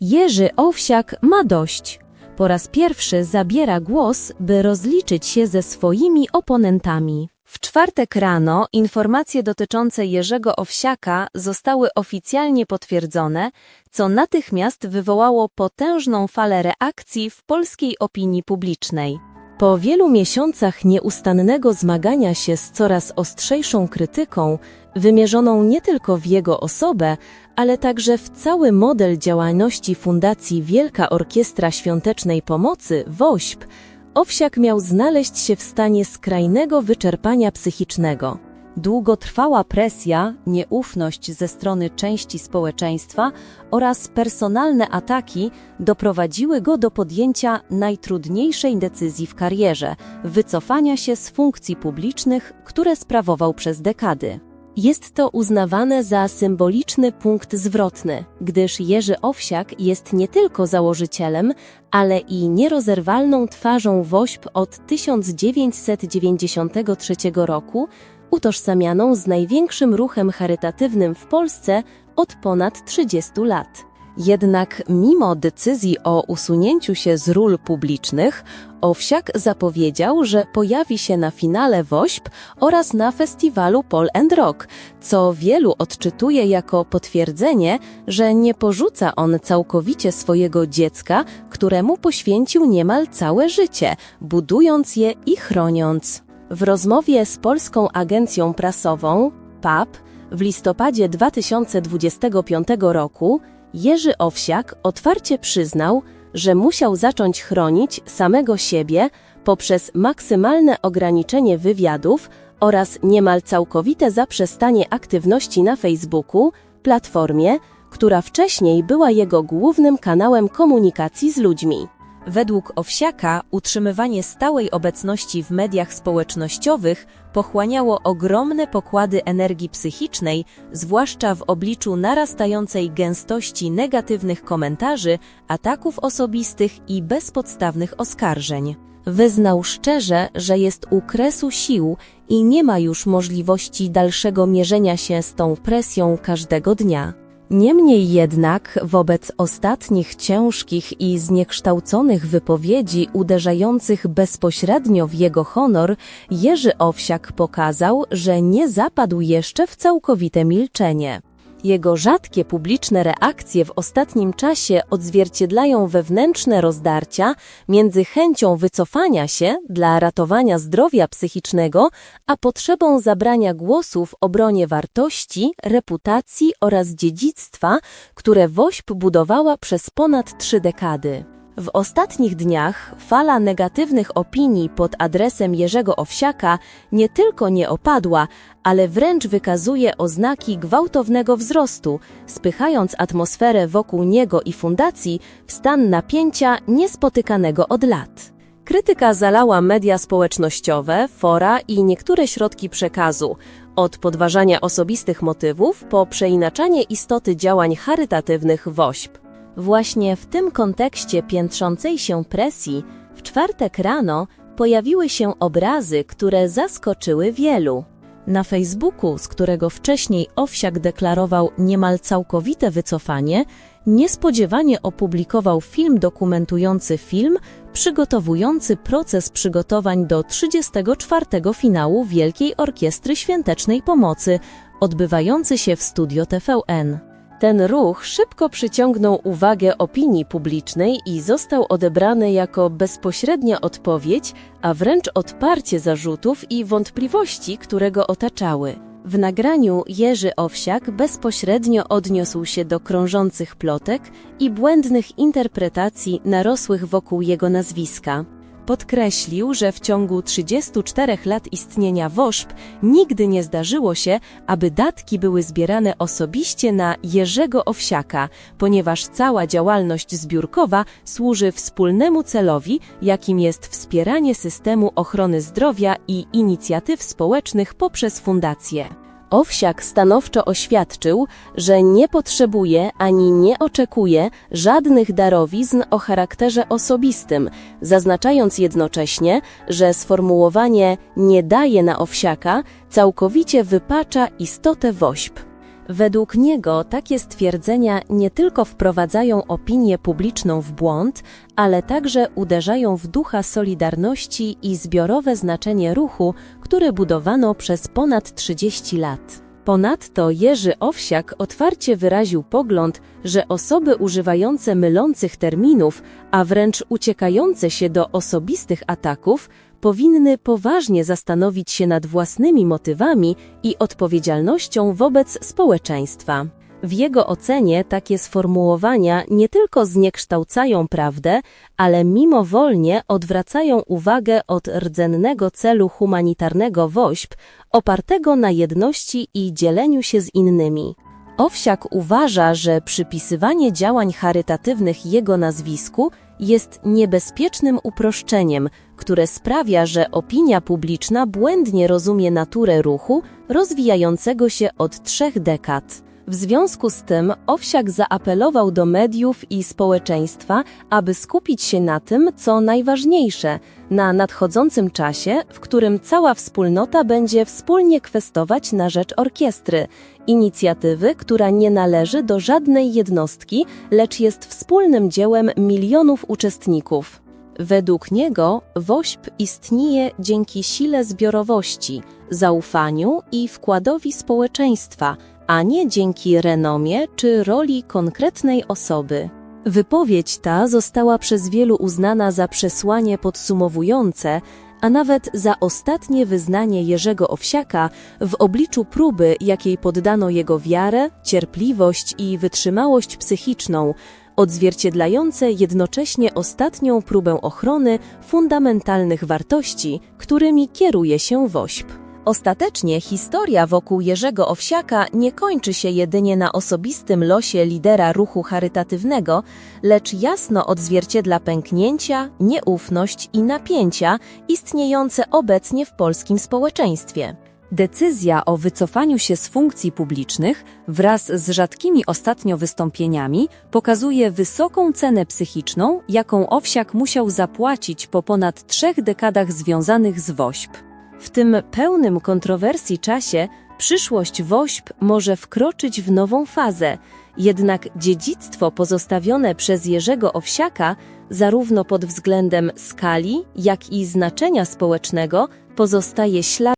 Jerzy Owsiak ma dość. Po raz pierwszy zabiera głos, by rozliczyć się ze swoimi oponentami. W czwartek rano informacje dotyczące Jerzego Owsiaka zostały oficjalnie potwierdzone, co natychmiast wywołało potężną falę reakcji w polskiej opinii publicznej. Po wielu miesiącach nieustannego zmagania się z coraz ostrzejszą krytyką, wymierzoną nie tylko w jego osobę, ale także w cały model działalności Fundacji Wielka Orkiestra Świątecznej Pomocy WOŚP, Owsiak miał znaleźć się w stanie skrajnego wyczerpania psychicznego. Długotrwała presja, nieufność ze strony części społeczeństwa oraz personalne ataki doprowadziły go do podjęcia najtrudniejszej decyzji w karierze wycofania się z funkcji publicznych, które sprawował przez dekady. Jest to uznawane za symboliczny punkt zwrotny, gdyż Jerzy Owsiak jest nie tylko założycielem, ale i nierozerwalną twarzą WOŚP od 1993 roku, utożsamianą z największym ruchem charytatywnym w Polsce od ponad 30 lat. Jednak mimo decyzji o usunięciu się z ról publicznych, Owsiak zapowiedział, że pojawi się na finale WOŚP oraz na festiwalu Pol and Rock, co wielu odczytuje jako potwierdzenie, że nie porzuca on całkowicie swojego dziecka, któremu poświęcił niemal całe życie, budując je i chroniąc. W rozmowie z polską agencją prasową PAP w listopadzie 2025 roku Jerzy Owsiak otwarcie przyznał, że musiał zacząć chronić samego siebie poprzez maksymalne ograniczenie wywiadów oraz niemal całkowite zaprzestanie aktywności na Facebooku, platformie, która wcześniej była jego głównym kanałem komunikacji z ludźmi. Według Owsiaka utrzymywanie stałej obecności w mediach społecznościowych pochłaniało ogromne pokłady energii psychicznej, zwłaszcza w obliczu narastającej gęstości negatywnych komentarzy, ataków osobistych i bezpodstawnych oskarżeń. Wyznał szczerze, że jest u kresu sił i nie ma już możliwości dalszego mierzenia się z tą presją każdego dnia. Niemniej jednak wobec ostatnich ciężkich i zniekształconych wypowiedzi uderzających bezpośrednio w jego honor, Jerzy Owsiak pokazał, że nie zapadł jeszcze w całkowite milczenie. Jego rzadkie publiczne reakcje w ostatnim czasie odzwierciedlają wewnętrzne rozdarcia między chęcią wycofania się dla ratowania zdrowia psychicznego, a potrzebą zabrania głosu w obronie wartości, reputacji oraz dziedzictwa, które WOŚP budowała przez ponad trzy dekady. W ostatnich dniach fala negatywnych opinii pod adresem Jerzego Owsiaka nie tylko nie opadła, ale wręcz wykazuje oznaki gwałtownego wzrostu, spychając atmosferę wokół niego i fundacji w stan napięcia niespotykanego od lat. Krytyka zalała media społecznościowe, fora i niektóre środki przekazu, od podważania osobistych motywów po przeinaczanie istoty działań charytatywnych WOŚP. Właśnie w tym kontekście piętrzącej się presji w czwartek rano pojawiły się obrazy, które zaskoczyły wielu. Na Facebooku, z którego wcześniej Owsiak deklarował niemal całkowite wycofanie, niespodziewanie opublikował film dokumentujący film przygotowujący proces przygotowań do 34. finału Wielkiej Orkiestry Świątecznej Pomocy, odbywający się w studio TVN. Ten ruch szybko przyciągnął uwagę opinii publicznej i został odebrany jako bezpośrednia odpowiedź, a wręcz odparcie zarzutów i wątpliwości, które go otaczały. W nagraniu Jerzy Owsiak bezpośrednio odniósł się do krążących plotek i błędnych interpretacji narosłych wokół jego nazwiska. Podkreślił, że w ciągu 34 lat istnienia WOŚP nigdy nie zdarzyło się, aby datki były zbierane osobiście na Jerzego Owsiaka, ponieważ cała działalność zbiórkowa służy wspólnemu celowi, jakim jest wspieranie systemu ochrony zdrowia i inicjatyw społecznych poprzez fundacje. Owsiak stanowczo oświadczył, że nie potrzebuje ani nie oczekuje żadnych darowizn o charakterze osobistym, zaznaczając jednocześnie, że sformułowanie nie daje na Owsiaka całkowicie wypacza istotę WOŚP. Według niego takie stwierdzenia nie tylko wprowadzają opinię publiczną w błąd, ale także uderzają w ducha solidarności i zbiorowe znaczenie ruchu, który budowano przez ponad 30 lat. Ponadto Jerzy Owsiak otwarcie wyraził pogląd, że osoby używające mylących terminów, a wręcz uciekające się do osobistych ataków, powinny poważnie zastanowić się nad własnymi motywami i odpowiedzialnością wobec społeczeństwa. W jego ocenie takie sformułowania nie tylko zniekształcają prawdę, ale mimowolnie odwracają uwagę od rdzennego celu humanitarnego WOŚP, opartego na jedności i dzieleniu się z innymi. Owsiak uważa, że przypisywanie działań charytatywnych jego nazwisku jest niebezpiecznym uproszczeniem, które sprawia, że opinia publiczna błędnie rozumie naturę ruchu rozwijającego się od trzech dekad. W związku z tym Owsiak zaapelował do mediów i społeczeństwa, aby skupić się na tym, co najważniejsze, na nadchodzącym czasie, w którym cała wspólnota będzie wspólnie kwestować na rzecz orkiestry, inicjatywy, która nie należy do żadnej jednostki, lecz jest wspólnym dziełem milionów uczestników. Według niego WOŚP istnieje dzięki sile zbiorowości, zaufaniu i wkładowi społeczeństwa, a nie dzięki renomie czy roli konkretnej osoby. Wypowiedź ta została przez wielu uznana za przesłanie podsumowujące, a nawet za ostatnie wyznanie Jerzego Owsiaka w obliczu próby, jakiej poddano jego wiarę, cierpliwość i wytrzymałość psychiczną, odzwierciedlające jednocześnie ostatnią próbę ochrony fundamentalnych wartości, którymi kieruje się WOŚP. Ostatecznie historia wokół Jerzego Owsiaka nie kończy się jedynie na osobistym losie lidera ruchu charytatywnego, lecz jasno odzwierciedla pęknięcia, nieufność i napięcia istniejące obecnie w polskim społeczeństwie. Decyzja o wycofaniu się z funkcji publicznych wraz z rzadkimi ostatnio wystąpieniami pokazuje wysoką cenę psychiczną, jaką Owsiak musiał zapłacić po ponad trzech dekadach związanych z WOŚP. W tym pełnym kontrowersji czasie przyszłość WOŚP może wkroczyć w nową fazę, jednak dziedzictwo pozostawione przez Jerzego Owsiaka, zarówno pod względem skali, jak i znaczenia społecznego, pozostaje śladem